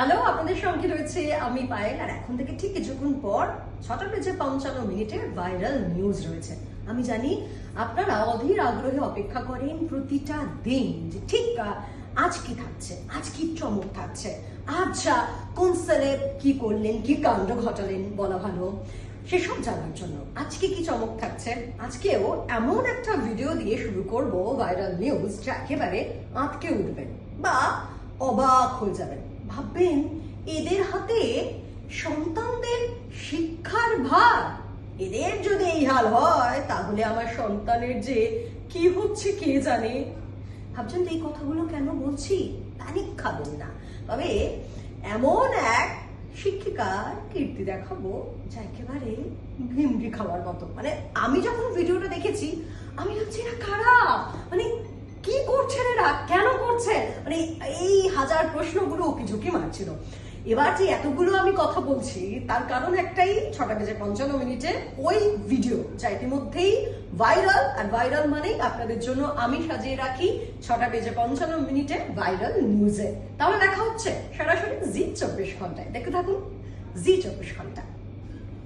Hello আপনাদের সঙ্গে রয়েছে আমি পায়েল, আর এখন থেকে ঠিক কিছুক্ষণ পর ছটা বেজে পঞ্চান্ন মিনিটের ভাইরাল নিউজ রয়েছে। আমি জানি আপনারা অধীর আগ্রহে অপেক্ষা করেন প্রতিটা দিন যে ঠিক আজ কি থাকছে, আজ কি চমক থাকছে আচ্ছা কোন সেলেব কি করলেন, কি কাণ্ড ঘটালেন বলা ভালো। সেসব জানার জন্য আজকে কি চমক থাকছে, আজকেও এমন একটা ভিডিও দিয়ে শুরু করব ভাইরাল নিউজ যা একেবারে আটকে উঠবেন বা অবাক হয়ে যাবেন। ভাববেন, এদের হাতে সন্তানদের শিক্ষার ভার। এদের যদি এই হাল হয়, তাহলে আমার সন্তানের যে কি হচ্ছে কে জানে? ভাবছেন তো এই কথাগুলো কেন বলছি? প্যানিক খাবেন না তবে এমন এক শিক্ষিকার কীর্তি দেখাবো, যা একেবারে ভিমড়ি খাওয়ার মতো। মানে আমি যখন ভিডিওটা দেখেছি, আমি ভাবছি, এরা খারাপ মানে কি করছেন এরা? মানে এই হাজার প্রশ্নগুলো উকি ঝুঁকি মারছিল? এবার যে এতগুলো আমি কথা বলছি, তার কারণ একটাই, ছটা বেজে পঞ্চান্ন মিনিটে ওই ভিডিও যা ইতিমধ্যেই ভাইরাল আর ভাইরাল মানেই আপনাদের জন্য আমি সাজিয়ে রাখি ছটা বেজে পঞ্চান্ন মিনিটে ভাইরাল নিউজে তাহলে দেখা হচ্ছে সরাসরি জি চব্বিশ ঘন্টায়। দেখতে থাকুন, জি চব্বিশ ঘণ্টা।